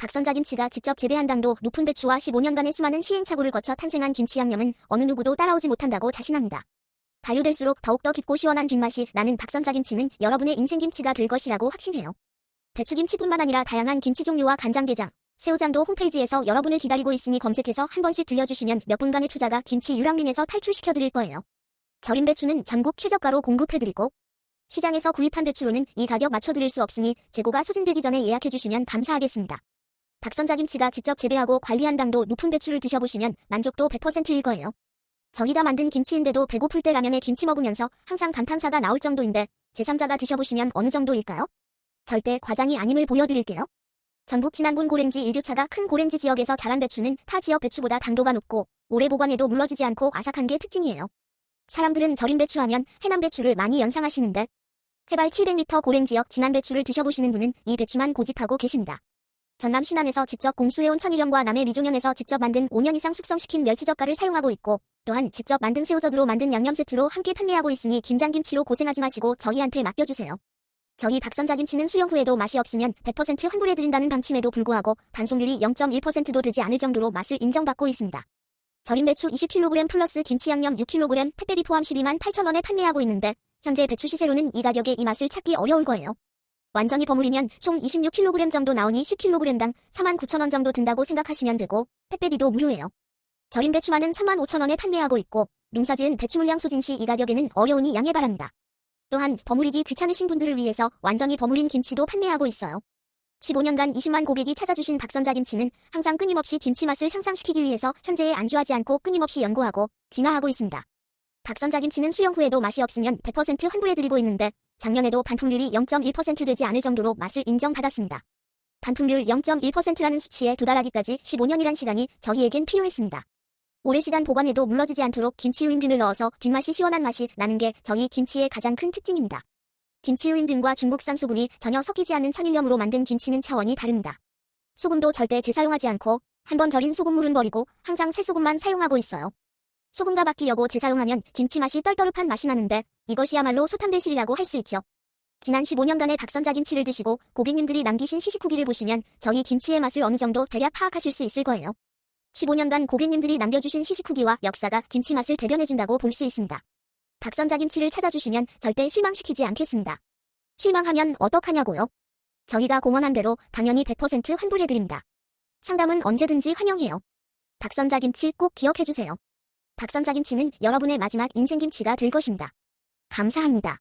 박선자 김치가 직접 재배한 당도 높은 배추와 15년간의 수많은 시행착오를 거쳐 탄생한 김치 양념은 어느 누구도 따라오지 못한다고 자신합니다. 발효될수록 더욱더 깊고 시원한 뒷맛이 나는 박선자 김치는 여러분의 인생 김치가 될 것이라고 확신해요. 배추김치뿐만 아니라 다양한 김치 종류와 간장게장, 새우장도 홈페이지에서 여러분을 기다리고 있으니 검색해서 한 번씩 들려주시면 몇 분간의 투자가 김치 유랑민에서 탈출시켜드릴 거예요. 절임 배추는 전국 최저가로 공급해드리고 시장에서 구입한 배추로는 이 가격 맞춰드릴 수 없으니 재고가 소진되기 전에 예약해주시면 감사하겠습니다. 박선자 김치가 직접 재배하고 관리한 당도 높은 배추를 드셔보시면 만족도 100%일 거예요. 저희가 만든 김치인데도 배고플 때 라면에 김치 먹으면서 항상 감탄사가 나올 정도인데 제3자가 드셔보시면 어느 정도일까요? 절대 과장이 아님을 보여드릴게요. 전북 진안군 고랭지 일교차가 큰 고랭지 지역에서 자란 배추는 타 지역 배추보다 당도가 높고 오래 보관해도 물러지지 않고 아삭한 게 특징이에요. 사람들은 절임 배추 하면 해남 배추를 많이 연상하시는데 해발 700m 고랭 지역 진안 배추를 드셔보시는 분은 이 배추만 고집하고 계십니다. 전남 신안에서 직접 공수해온 천일염과 남해 미종현에서 직접 만든 5년 이상 숙성시킨 멸치젓갈을 사용하고 있고 또한 직접 만든 새우젓으로 만든 양념 세트로 함께 판매하고 있으니 김장김치로 고생하지 마시고 저희한테 맡겨주세요. 저희 박선자 김치는 수용 후에도 맛이 없으면 100% 환불해드린다는 방침에도 불구하고 반송률이 0.1%도 되지 않을 정도로 맛을 인정받고 있습니다. 절임 배추 20kg 플러스 김치 양념 6kg 택배비 포함 12만 8천원에 판매하고 있는데 현재 배추 시세로는 이 가격에 이 맛을 찾기 어려울 거예요. 완전히 버무리면 총 26kg 정도 나오니 10kg당 49,000원 정도 든다고 생각하시면 되고 택배비도 무료예요. 절임 배추만은 35,000원에 판매하고 있고 농사지은 배추 물량 소진 시 이 가격에는 어려우니 양해 바랍니다. 또한 버무리기 귀찮으신 분들을 위해서 완전히 버무린 김치도 판매하고 있어요. 15년간 20만 고객이 찾아주신 박선자 김치는 항상 끊임없이 김치 맛을 향상시키기 위해서 현재에 안주하지 않고 끊임없이 연구하고 진화하고 있습니다. 박선자 김치는 수용 후에도 맛이 없으면 100% 환불해드리고 있는데 작년에도 반품률이 0.1% 되지 않을 정도로 맛을 인정받았습니다. 반품률 0.1%라는 수치에 도달하기까지 15년이란 시간이 저희에겐 필요했습니다. 오래 시간 보관해도 물러지지 않도록 김치유인균을 넣어서 뒷맛이 시원한 맛이 나는 게 저희 김치의 가장 큰 특징입니다. 김치유인균과 중국산 소금이 전혀 섞이지 않는 천일염으로 만든 김치는 차원이 다릅니다. 소금도 절대 재사용하지 않고 한 번 절인 소금물은 버리고 항상 새 소금만 사용하고 있어요. 소금과 바뀌려고 재사용하면 김치 맛이 떨떠름한 맛이 나는데 이것이야말로 소탐대실이라고 할 수 있죠. 지난 15년간의 박선자 김치를 드시고 고객님들이 남기신 시식 후기를 보시면 저희 김치의 맛을 어느 정도 대략 파악하실 수 있을 거예요. 15년간 고객님들이 남겨주신 시식 후기와 역사가 김치 맛을 대변해준다고 볼 수 있습니다. 박선자 김치를 찾아주시면 절대 실망시키지 않겠습니다. 실망하면 어떡하냐고요? 저희가 공언한 대로 당연히 100% 환불해드립니다. 상담은 언제든지 환영해요. 박선자 김치 꼭 기억해주세요. 박선자 김치는 여러분의 마지막 인생 김치가 될 것입니다. 감사합니다.